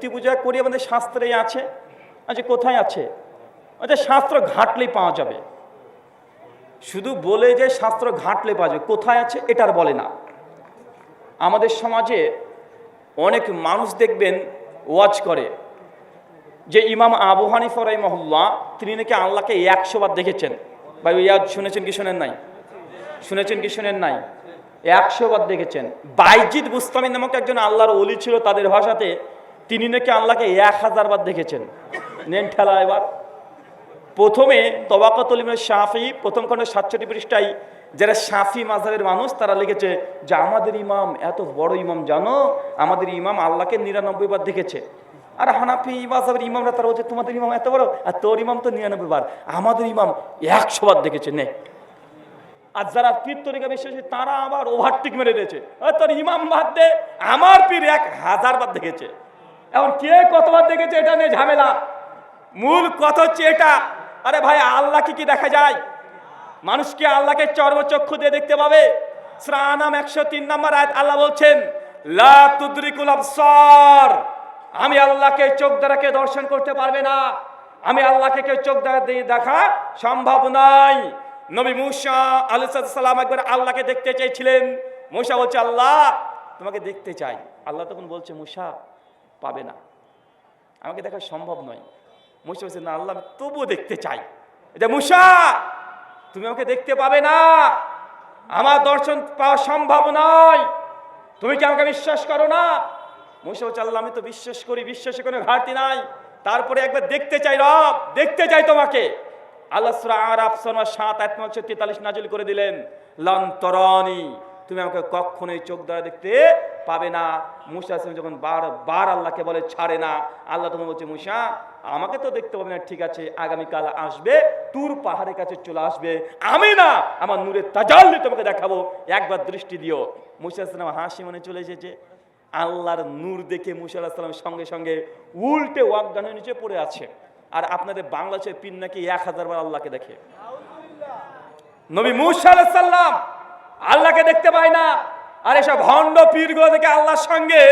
মূর্তি পূজা করি, আমাদের শাস্ত্রেই আছে। আচ্ছা কোথায় আছে? আচ্ছা শাস্ত্র ঘাটলেই পাওয়া যাবে। শুধু বলে যে শাস্ত্র ঘাটলে পাওয়া যাবে, কোথায় আছে এটার বলে না। আমাদের সমাজে অনেক মানুষ দেখবেন ওয়াজ করে, যে ইমাম আবু হানিফা মহল্লা তিনি নাকি আল্লাহকে একশো বার দেখেছেন। বা ইয়াদ শুনেছেন কি শোনেন নাই? শুনেছেন কি শোনেন নাই? একশো বার দেখেছেন। বাইজিৎ বুস্তামি নামক একজন আল্লাহর অলি ছিল, তাদের ভাষাতে তিনি নাকি আল্লাহকে এক হাজার বার দেখেছেন। নেন ঠেলা এবার। প্রথমে তবাকতুল ইমাম শাফি, প্রথম খণ্ড সাতষট্টি পৃষ্ঠায় যারা শাফি মাঝহের মানুষ, তারা লিখেছে যে, আমাদের ইমাম, এত বড় ইমাম জানো, আমাদের ইমাম আল্লাহকে নিরানব্বই বার দেখেছে। আর হানাফি মাঝহের ইমামরা, তারা বলছে, তোমাদের ইমাম এত বড়, আর তোর ইমাম তো নিরানব্বই বার। আমাদের ইমাম একশো বার দেখেছে, নে। আর যারা পীর তরিকা বিশ্বাসী, তারা আবার ওভারটিক মেরে দিয়েছে। তোর ইমাম বাদ দে, আমার পীর এক হাজার বার দেখেছে। এখন কে কতবার দেখেছে এটা নিয়ে ঝামেলা? মূল কথা হচ্ছে এটা। আরে ভাই আল্লাহ কি কি দেখা যায়? মানুষ কি আল্লাহকে চর্মচক্ষু দিয়ে দেখতে পাবে। শ্রানাম একশো তিন নম্বর আয়াত আল্লাহ বলছেন, লা তুদ্রিকুল আবসার। আমি আল্লাহকে চোখ দ্বারাকে দর্শন করতে পারবে না। আমি আল্লাহকে কেউ চোখ দ্বারা দিয়ে দেখা সম্ভব নয় নবী মুসা আলুসালাম একবার আল্লাহকে দেখতে চাইছিলেন মুসা বলছে, আল্লাহ, তোমাকে দেখতে চাই। আল্লাহ তখন বলছে, মুসা পাবে না। আমাকে দেখা সম্ভব নয়। মুসা বলছে, না, আল্লাহ, আমি তবুও দেখতে চাই। এটা মুসা, তুমি আমাকে দেখতে পাবে না। আমার দর্শন পাওয়া সম্ভব নয়। তুমি কি আমাকে বিশ্বাস করো না? মুসা বলছে, আল্লাহ, আমি তো বিশ্বাস করি বিশ্বাসে কোনো ঘাটতি নাই। তারপরে একবার দেখতে চাই রব, দেখতে চাই তোমাকে। আল্লাহ আর সাত করে দিলেন লন্তরনি তুমি আমাকে কখনোই চোখ দ্বারা দেখতে পাবে না। মুসা যখন বার বার আল্লাহকে বলে, ছাড়ে না। আল্লাহ তখন বলছে, মুসা, আমাকে তো দেখতে পাবে না। ঠিক আছে, আগামীকাল আসবে, তুর পাহাড়ের কাছে চলে আসবে। আমি না আমার নূরের তাজাল্লি তোমাকে দেখাবো। একবার দৃষ্টি দিও। মুসা হাসি মনে চলে এসেছে। আল্লাহর নূর দেখে মুসা আলাহিসাল্লাম সঙ্গে সঙ্গে উল্টে ওয়াকদান হয়ে নিচে পড়ে আছে। আর আপনাদের বাংলাদেশের পিন নাকি এক হাজার বার আল্লাহকে দেখে। নবী মুসা আলাহিসাল্লাম আল্লাহকে দেখতে পায় না। আর এসব ভণ্ড পীরগুলো থেকে আল্লাহর সঙ্গে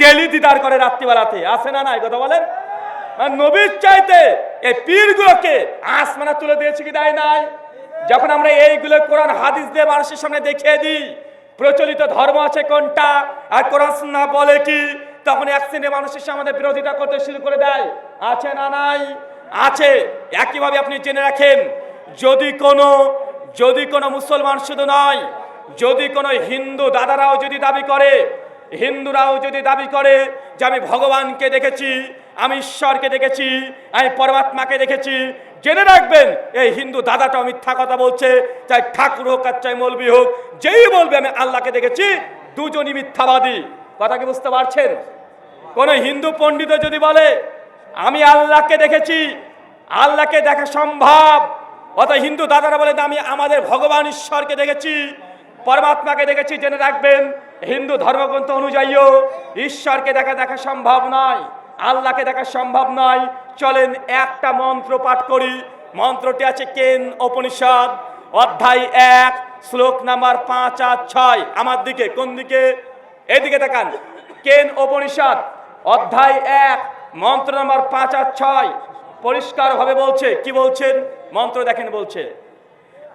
ডেলি দিদার করে রাত্রিবেলাতে। আছে না না এই কথা বলেন? আর নবীর চাইতে এই পীরগুলোকে আসমানা তুলে দিয়েছে কি দেয় নাই? যখন আমরা এইগুলো কোরআন, হাদিস দিয়ে মানুষের সামনে দেখিয়ে দিই, প্রচলিত ধর্ম আছে কোনটা? আর কোরআন না বলে কি? তখন এক শ্রেণির মানুষের সামনে বিরোধিতা করতে শুরু করে দেয়। আছে না নাই? আছে। একইভাবে আপনি জেনে রাখেন, যদি কোনো যদি কোনো মুসলমান শুধু নয় যদি কোনো হিন্দু দাদারাও যদি দাবি করে, হিন্দুরাও যদি দাবি করে যে আমি ভগবানকে দেখেছি, আমি ঈশ্বরকে দেখেছি, আমি পরমাত্মাকে দেখেছি, জেনে রাখবেন, এই হিন্দু দাদাটা মিথ্যা কথা বলছে, চাই ঠাকুর হোক আর চাই মৌলবি হোক, যেই বলবে আমি আল্লাহকে দেখেছি, দুজনই মিথ্যাবাদী। কথা কি বুঝতে পারছেন? কোন হিন্দু পণ্ডিত যদি বলে, আমি আল্লাহকে দেখেছি, আল্লাহকে দেখা সম্ভব অত হিন্দু দাদারা বলে আমি আমাদের ভগবান ঈশ্বরকে দেখেছি পরমাত্মাকে দেখেছি, জেনে রাখবেন, হিন্দু ধর্মগ্রন্থ অনুযায়ীও ঈশ্বরকে দেখা দেখা সম্ভব নয়, আল্লাহকে দেখা সম্ভব নয়। চলেন একটা মন্ত্র পাঠ করি। মন্ত্রটি আছে কেন উপনিষদ? অধ্যায় এক, শ্লোক নাম্বার পাঁচ আর ছয়। আমার দিকে, কোন দিকে? এদিকে দেখান। কেন উপনিষদ? অধ্যায় এক, মন্ত্র নাম্বার পাঁচ আর ছয়। পরিষ্কারভাবে বলছে। কি বলছেন? মন্ত্র দেখেন বলছে।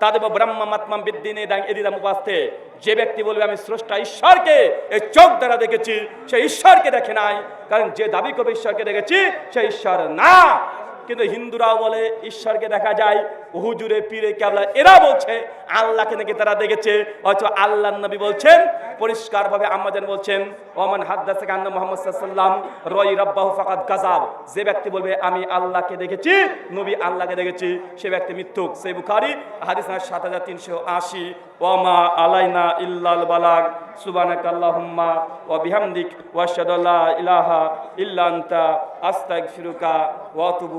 মাতান তাদেব বিদ্যিনে বিদ্দিনে দাঙ্গিয়ে উপাস্তে উপাসতে যে ব্যক্তি বলবে, আমি স্রষ্টা ঈশ্বরকে, এই চোখ দ্বারা দেখেছি, সে ঈশ্বরকে দেখে নাই। কারণ যে দাবি করবে, ঈশ্বরকে দেখেছি, সে ঈশ্বর না। কিন্তু হিন্দুরাও বলে, ঈশ্বরকে দেখা যায়, হুজুরে, পীরে, কেবলা, এরা বলছে, আল্লাহকে নাকি তারা দেখেছে, অথচ আল্লাহ নবী বলছেন, পরিষ্কারভাবে আমাদের বলছেন ওমান হাদ্দাসে কান্না মোহাম্মদ সাল্লাম রই রব্বাহু ফাকাদ গাজাব যে ব্যক্তি বলবে, আমি আল্লাহকে দেখেছি, নবী আল্লাহকে দেখেছি, সে ব্যক্তি মিথ্যুক সেই বুখারি, হাদিস সাত হাজার তিনশো আশি ওমা আলাইনা ইল্লাল বালাগ সুবানাক আল্লাহুম্মা ওয়া বিহামদিক, ওয়া আশহাদু ইলাহা ইল্লা আস্তাগফিরুকা ওয়া আতুবু